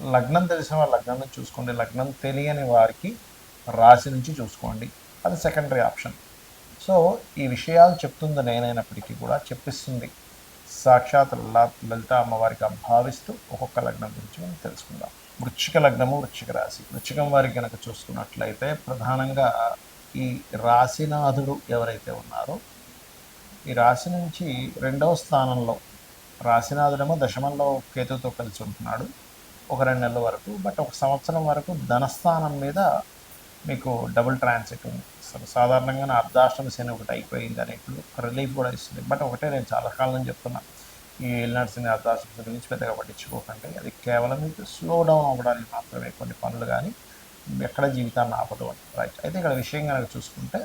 లగ్నం తెలిసిన వారు లగ్నం నుంచి చూసుకోండి. లగ్నం తెలియని వారికి రాశి నుంచి చూసుకోండి. అది సెకండరీ ఆప్షన్ సో ఈ విషయాలు చెప్తుంది నేనైనప్పటికీ కూడా చెప్పిస్తుంది. సాక్షాత్ లలిత అమ్మవారిగా అమ్మవారికి భావిస్తూ ఒక్కొక్క లగ్నం గురించి మనం తెలుసుకుందాం. వృచ్చిక లగ్నము వృచ్చిక రాశి. వృచ్చికం వారికి కనుక చూసుకున్నట్లయితే ప్రధానంగా ఈ రాశినాథుడు ఎవరైతే ఉన్నారో ఈ రాశి నుంచి రెండవ స్థానంలో రాశినాథుడేమో దశమంలో కేతుతో కలిసి ఉంటున్నాడు. ఒక రెండు నెలల వరకు బట్ ఒక సంవత్సరం వరకు ధనస్థానం మీద మీకు డబుల్ ట్రాన్సిట్ ఉంది. అసలు సాధారణంగా నా అర్ధాష్టమ శని ఒకటి అయిపోయింది అనేట్లు రిలీఫ్ కూడా ఇస్తుంది. బట్ ఒకటే నేను చాలా కాలం చెప్తున్నాను చెప్తున్నా ఈ ఏలినాడు శని అర్ధాష్టమ శని గురించి పెద్దగా పట్టించుకోకండి. అది కేవలం మీకు స్లో డౌన్ అవ్వడానికి మాత్రమే కొన్ని పనులు కానీ ఎక్కడ జీవితాన్ని ఆపదు అని. రైట్ అయితే ఇక్కడ విషయం కనుక చూసుకుంటే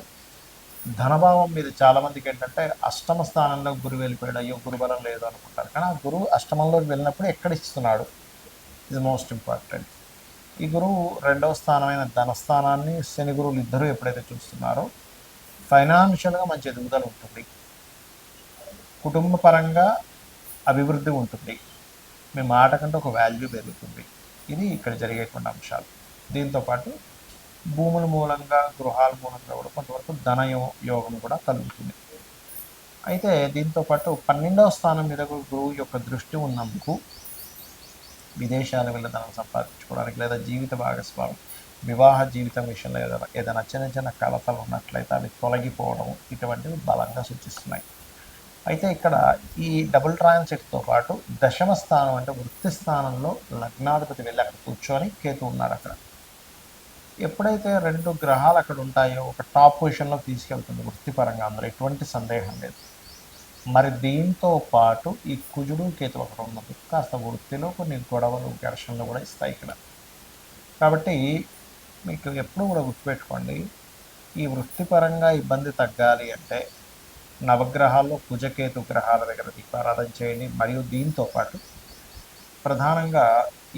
ధనభావం మీద చాలామందికి ఏంటంటే అష్టమ స్థానంలో గురువు వెళ్ళిపోయాడు అయ్యో గురుబలం లేదు అనుకుంటారు. కానీ ఆ గురువు అష్టమంలోకి వెళ్ళినప్పుడు ఎక్కడ ఇస్తున్నాడు? ఇది మోస్ట్ ఇంపార్టెంట్ ఈ గురువు రెండవ స్థానమైన ధనస్థానాన్ని శని గురువులు ఇద్దరూ ఎప్పుడైతే చూస్తున్నారో ఫైనాన్షియల్గా మంచి ఎదుగుదల ఉంటుంది. కుటుంబ పరంగా అభివృద్ధి ఉంటుంది. మీ మాట కంటే ఒక వాల్యూ పెరుగుతుంది. ఇది ఇక్కడ జరిగేటువంటి అంశాలు. దీంతోపాటు భూముల మూలంగా గృహాల మూలంగా కూడా కొంతవరకు ధన యోగం కూడా కలుగుతుంది. అయితే దీంతో పాటు పన్నెండవ స్థానం మీద గురువు యొక్క దృష్టి ఉన్నందుకు విదేశాలు వెళ్ళి ధనం సంపాదించుకోవడానికి లేదా జీవిత భాగస్వామి వివాహ జీవితం విషయంలో ఏదైనా ఏదైనా చిన్న చిన్న కలతలు ఉన్నట్లయితే అవి తొలగిపోవడం ఇటువంటివి బలంగా సూచిస్తున్నాయి. అయితే ఇక్కడ ఈ డబుల్ ట్రాన్సిట్తో పాటు దశమ స్థానం అంటే వృత్తి స్థానంలో లగ్నాధిపతి వెళ్ళి అక్కడ కూర్చొని కేతు ఉన్నాడు అక్కడ. ఎప్పుడైతే రెండు గ్రహాలు అక్కడ ఉంటాయో ఒక టాప్ పొజిషన్లో తీసుకెళ్తుంది వృత్తిపరంగా అందులో ఎటువంటి సందేహం లేదు. మరి దీంతో పాటు ఈ కుజుడు కేతులు అక్కడ ఉన్నది. కాస్త వృత్తిలో కొన్ని గొడవలు ఘర్షణలు కూడా ఇస్తాయి ఇక్కడ. కాబట్టి మీకు ఎప్పుడు కూడా గుర్తుపెట్టుకోండి ఈ వృత్తిపరంగా ఇబ్బంది తగ్గాలి అంటే నవగ్రహాల్లో కుజకేతు గ్రహాల దగ్గర దీపారాధన చేయండి. మరియు దీంతో పాటు ప్రధానంగా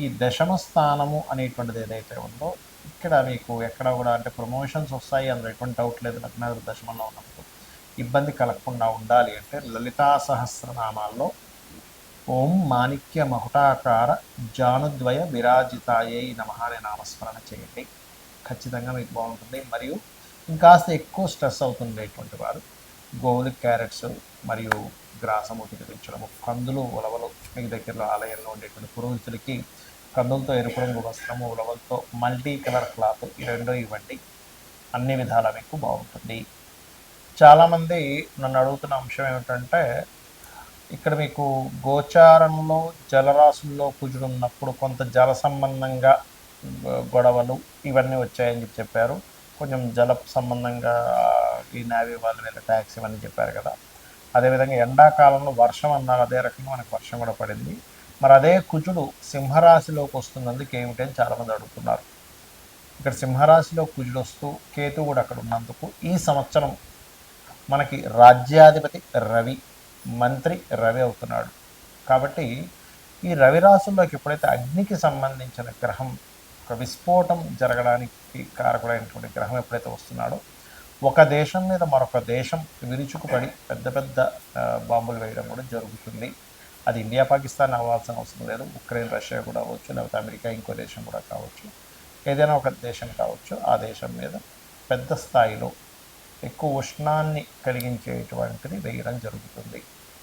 ఈ దశమ స్థానము అనేటువంటిది ఏదైతే ఉందో ఇక్కడ మీకు ఎక్కడ కూడా అంటే ప్రమోషన్స్ వస్తాయి. అందులో ఎటువంటి డౌట్ లేదు. లగ్నాథుడు దశమంలో ఉన్నప్పుడు ఇబ్బంది కలగకుండా ఉండాలి అంటే లలితా సహస్రనామాల్లో ఓం మాణిక్య మహుటాకార జానుద్వయ విరాజితాయే నమ అనే నామస్మరణ చేయండి. ఖచ్చితంగా మీకు బాగుంటుంది. మరియు ఇంకాస్త ఎక్కువ స్ట్రెస్ అవుతుండేటువంటి వారు గోవులు క్యారెట్స్ మరియు గ్రాసము తినిపించడము కందులు ఉలవలు మీకు దగ్గరలో ఆలయంలో ఉండేటువంటి పురోహితులకి కందులతో ఎరుపు రంగు వస్త్రము ఉలవలతో మల్టీ కలర్ క్లాత్ ఈ రెండో ఇవ్వండి. అన్ని విధాల మీకు బాగుంటుంది. చాలామంది నన్ను అడుగుతున్న అంశం ఏమిటంటే ఇక్కడ మీకు గోచారంలో జలరాశుల్లో కుజుడు ఉన్నప్పుడు కొంత జల సంబంధంగా గొడవలు ఇవన్నీ వచ్చాయని చెప్పి చెప్పారు. కొంచెం జల సంబంధంగా ఈ నావీ వాళ్ళు వీళ్ళ ట్యాక్స్ ఇవన్నీ చెప్పారు కదా. అదేవిధంగా ఎండాకాలంలో వర్షం అన్నారు అదే రకంగా మనకు వర్షం కూడా పడింది. మరి అదే కుజుడు సింహరాశిలోకి వస్తున్నందుకు ఏమిటి అని చాలామంది అడుగుతున్నారు. ఇక్కడ సింహరాశిలో కుజుడు వస్తూ కేతు కూడా అక్కడ ఉన్నందుకు ఈ సంవత్సరం మనకి రాజ్యాధిపతి రవి మంత్రి రవి అవుతున్నాడు. కాబట్టి ఈ రవి రాసుల్లోకి ఎప్పుడైతే అగ్నికి సంబంధించిన గ్రహం ఒక విస్ఫోటం జరగడానికి కారకుడైనటువంటి గ్రహం ఎప్పుడైతే వస్తున్నాడో ఒక దేశం మీద మరొక దేశం విరుచుకుపడి పెద్ద పెద్ద బాంబులు వేయడం కూడా జరుగుతుంది. అది ఇండియా పాకిస్తాన్ అవ్వాల్సిన అవసరం లేదు. ఉక్రెయిన్ రష్యా కూడా అవ్వచ్చు. లేకపోతే అమెరికా ఇంకో దేశం కూడా కావచ్చు. ఏదైనా ఒక దేశం కావచ్చు. ఆ దేశం మీద పెద్ద స్థాయిలో ఎక్కువ ఉష్ణాన్ని కలిగించేటువంటిది వేయడం జరుగుతుంది.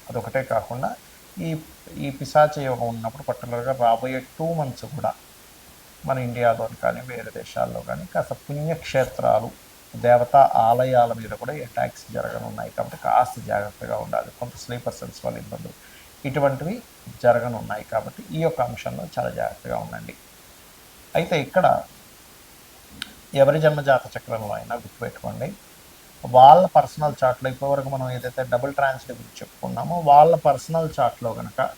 అదొకటే కాకుండా ఈ ఈ పిశాచ యోగం ఉన్నప్పుడు పర్టికులర్గా రాబోయే టూ మంత్స్ కూడా మన ఇండియాలో కానీ వేరే దేశాల్లో కానీ కాస్త పుణ్యక్షేత్రాలు దేవతా ఆలయాల మీద కూడా అటాక్స్ జరగనున్నాయి కాబట్టి కాస్త జాగ్రత్తగా ఉండాలి. కొంత స్లీపర్ సెల్స్ వల్ల ఇబ్బందులు ఇటువంటివి జరగనున్నాయి కాబట్టి ఈ యొక్క అంశంలో చాలా జాగ్రత్తగా ఉండండి. అయితే ఇక్కడ ఎవరి జన్మజాత చక్రంలో అయినా గుర్తుపెట్టుకోండి. వాళ్ళ పర్సనల్ చాట్లో ఇప్పటివరకు మనం ఏదైతే డబుల్ ట్రాన్స్లేట్ గురించి చెప్పుకున్నామో వాళ్ళ పర్సనల్ చాట్లో కనుక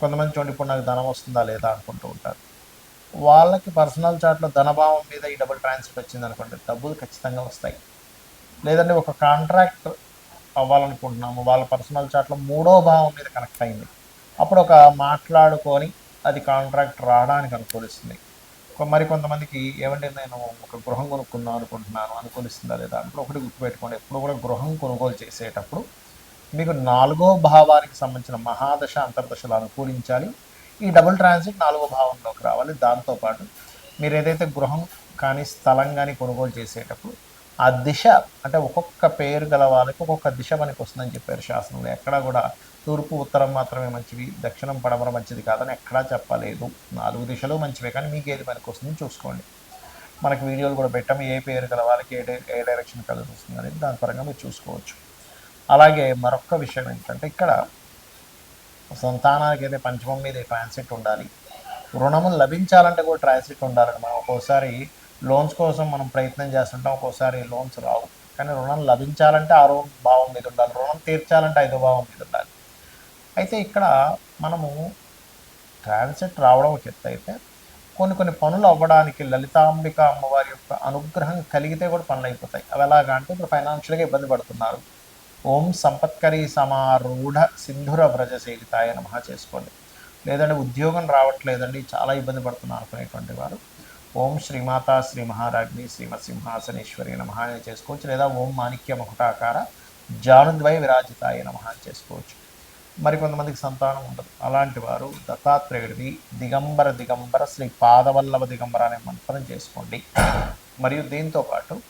కొంతమంది చూడండి ఇప్పుడు నాకు ధనం వస్తుందా లేదా? అనుకుంటూ ఉంటారు. వాళ్ళకి పర్సనల్ చాట్లో ధనభావం మీద ఈ డబుల్ ట్రాన్స్లేట్ వచ్చింది అనుకోండి డబ్బులు ఖచ్చితంగా వస్తాయి. లేదంటే ఒక కాంట్రాక్ట్ అవ్వాలనుకుంటున్నాము వాళ్ళ పర్సనల్ చాట్లో మూడో భావం మీద కనెక్ట్ అయింది. అప్పుడు ఒక మాట్లాడుకొని అది కాంట్రాక్ట్ రావడానికి అనుకూలిస్తుంది. మరి కొంతమందికి ఏమంటే నేను ఒక గృహం కొనుక్కుందాం అనుకుంటున్నాను అనుకూలిస్తుందా లేదా అంటే ఒకటి గుర్తుపెట్టుకోండి. ఎప్పుడు కూడా గృహం కొనుగోలు చేసేటప్పుడు మీకు నాలుగో భావానికి సంబంధించిన మహాదశ అంతర్దశలు అనుకూలించాలి. ఈ డబుల్ ట్రాన్సిట్ నాలుగో భావంలోకి రావాలి. దాంతోపాటు మీరు ఏదైతే గృహం కానీ స్థలం కానీ కొనుగోలు చేసేటప్పుడు ఆ దిశ అంటే ఒక్కొక్క పేరు గల వాళ్ళకి ఒక్కొక్క దిశ మనకి వస్తుందని చెప్పారు శాసనంలో ఎక్కడా కూడా తూర్పు ఉత్తరం మాత్రమే మంచివి దక్షిణం పడమర మంచిది కాదని ఎక్కడా చెప్పలేదు. నాలుగు దిశలు మంచివే కానీ మీకు ఏది పనికి వస్తుందని చూసుకోండి. మనకి వీడియోలు కూడా పెట్టాము. ఏ పేరు గల వాళ్ళకి ఏ డై- ఏ డైరెక్షన్ కలిసి వస్తుంది అనేది దాని పరంగా మీరు చూసుకోవచ్చు. అలాగే మరొక విషయం ఏంటంటే ఇక్కడ సంతానానికి అయితే పంచమం మీద ట్రాన్సిట్ ఉండాలి రుణము లభించాలంటే కూడా ట్రాన్సిట్ ఉండాలి మనం ఒక్కోసారి లోన్స్ కోసం మనం ప్రయత్నం చేస్తుంటాం ఒక్కోసారి లోన్స్ రావు. కానీ రుణం లభించాలంటే ఆరో భావం మీద ఉండాలి. రుణం తీర్చాలంటే ఐదో భావం మీద ఉండాలి. అయితే ఇక్కడ మనము ట్రాన్సెట్ రావడం ఒక ఎత్తు అయితే కొన్ని కొన్ని పనులు అవ్వడానికి లలితాంబిక అమ్మవారి యొక్క అనుగ్రహం కలిగితే కూడా పనులు అయిపోతాయి. అవి ఎలాగా అంటే ఇప్పుడు ఫైనాన్షియల్గా ఇబ్బంది పడుతున్నారు. ఓం సంపత్కరి సమారూఢ సింధుర వ్రజ సేవితాయ మహా చేసుకోండి. లేదంటే ఉద్యోగం రావట్లేదండి చాలా ఇబ్బంది పడుతున్నారు అనుకునేటువంటి వారు. ఓం శ్రీమాత శ్రీ మహారాజ్ని శ్రీమత్సింహాసనేశ్వరి నమ అని చేసుకోవచ్చు లేదా ఓం మాణిక్య మకుటాకార జానుద్వయ విరాజితాయ నమ అని చేసుకోవచ్చు. మరి కొంతమందికి సంతానం ఉండదు. అలాంటి వారు దత్తాత్రేయుడిది దిగంబర దిగంబర శ్రీ పాదవల్లభ దిగంబర అనే మంత్రం చేసుకోండి. మరియు దీంతోపాటు పాటు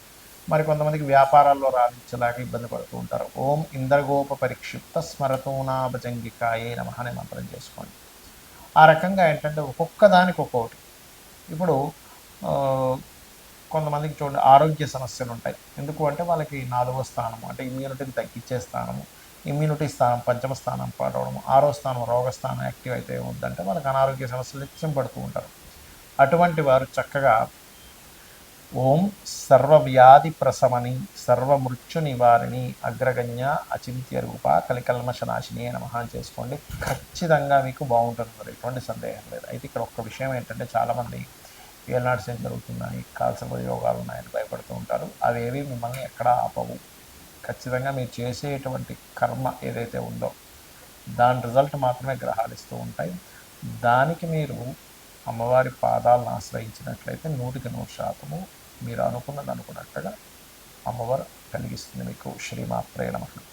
మరి కొంతమందికి వ్యాపారాల్లో రాణించలేక ఇబ్బంది పడుతూ ఉంటారు. ఓం ఇంద్రగోప పరిక్షిప్త స్మరతూనాభజంగికాయే నమ అనే మంత్రం చేసుకోండి. ఆ రకంగా ఏంటంటే ఒక్కొక్క దానికి ఒక్కొక్కటి ఇప్పుడు కొంతమందికి చూడండి ఆరోగ్య సమస్యలు ఉంటాయి. ఎందుకు అంటే వాళ్ళకి నాలుగో స్థానం అంటే ఇమ్యూనిటీని తగ్గించే స్థానము ఇమ్యూనిటీ స్థానం పంచమ స్థానం పడవడం ఆరో స్థానం రోగస్థానం యాక్టివ్ అయితే ఉందంటే వాళ్ళకి అనారోగ్య సమస్యలు నిత్యం పడుతూ ఉంటారు. అటువంటి వారు చక్కగా ఓం సర్వవ్యాధి ప్రసమని సర్వమృత్యు నివారిణి అగ్రగణ్య అచింత్య రూప కలికల్మశనాశిని అని అని చేసుకోండి. ఖచ్చితంగా మీకు బాగుంటుంది మరి ఎటువంటి సందేహం లేదు. అయితే ఇక్కడ ఒక్క విషయం ఏంటంటే చాలామంది ఏనాడు ఏం జరుగుతుందని కాల్సిన యోగాలు ఉన్నాయని భయపడుతూ ఉంటారు. అవేవి మిమ్మల్ని ఎక్కడా ఆపవు. ఖచ్చితంగా మీరు చేసేటువంటి కర్మ ఏదైతే ఉందో దాని రిజల్ట్ మాత్రమే గ్రహాలు ఇస్తూ ఉంటాయి. దానికి మీరు అమ్మవారి పాదాలను ఆశ్రయించినట్లయితే నూటికి నూరు శాతము మీరు అనుకున్నది అనుకున్నట్టుగా అమ్మవారు కలిగిస్తుంది మీకు. శ్రీమాత్రేణ నమః.